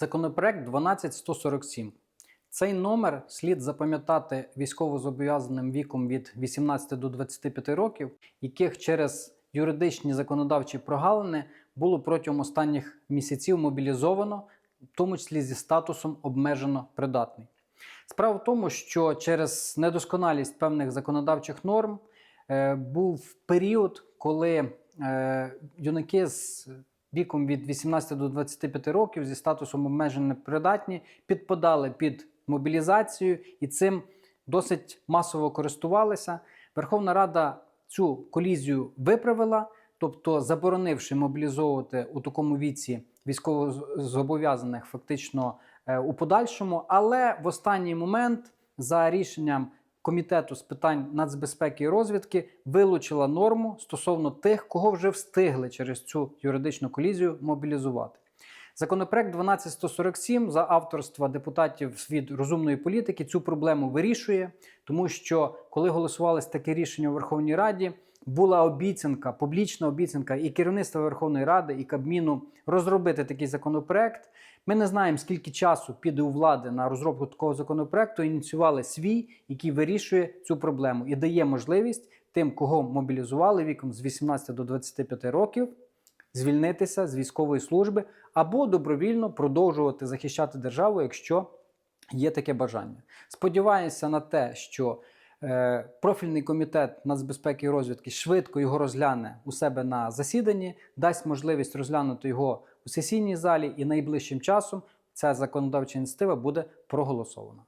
Законопроект 12147. Цей номер слід запам'ятати військовозобов'язаним віком від 18 до 25 років, яких через юридичні законодавчі прогалини було протягом останніх місяців мобілізовано, в тому числі зі статусом обмежено придатний. Справа в тому, що через недосконалість певних законодавчих норм е, був період, коли е, юнаки з віком від 18 до 25 років зі статусом обмежено придатні підпадали під мобілізацію і цим досить масово користувалися. Верховна Рада цю колізію виправила, тобто заборонивши мобілізовувати у такому віці військовозобов'язаних фактично е, у подальшому, але в останній момент за рішенням комітету з питань нацбезпеки і розвідки вилучила норму стосовно тих, кого вже встигли через цю юридичну колізію мобілізувати. Законопроект 12147 за авторства депутатів від розумної політики цю проблему вирішує, тому що коли голосувалось таке рішення у Верховній Раді, була обіцянка, публічна обіцянка і керівництва Верховної Ради, і Кабміну розробити такий законопроект. Ми не знаємо, скільки часу піде у влади на розробку такого законопроекту. Ініціювали свій, який вирішує цю проблему і дає можливість тим, кого мобілізували віком з 18 до 25 років, звільнитися з військової служби або добровільно продовжувати захищати державу, якщо є таке бажання. Сподіваюся на те, що профільний комітет нацбезпеки і розвідки швидко його розгляне у себе на засіданні, дасть можливість розглянути його у сесійній залі, і найближчим часом ця законодавча ініціатива буде проголосована.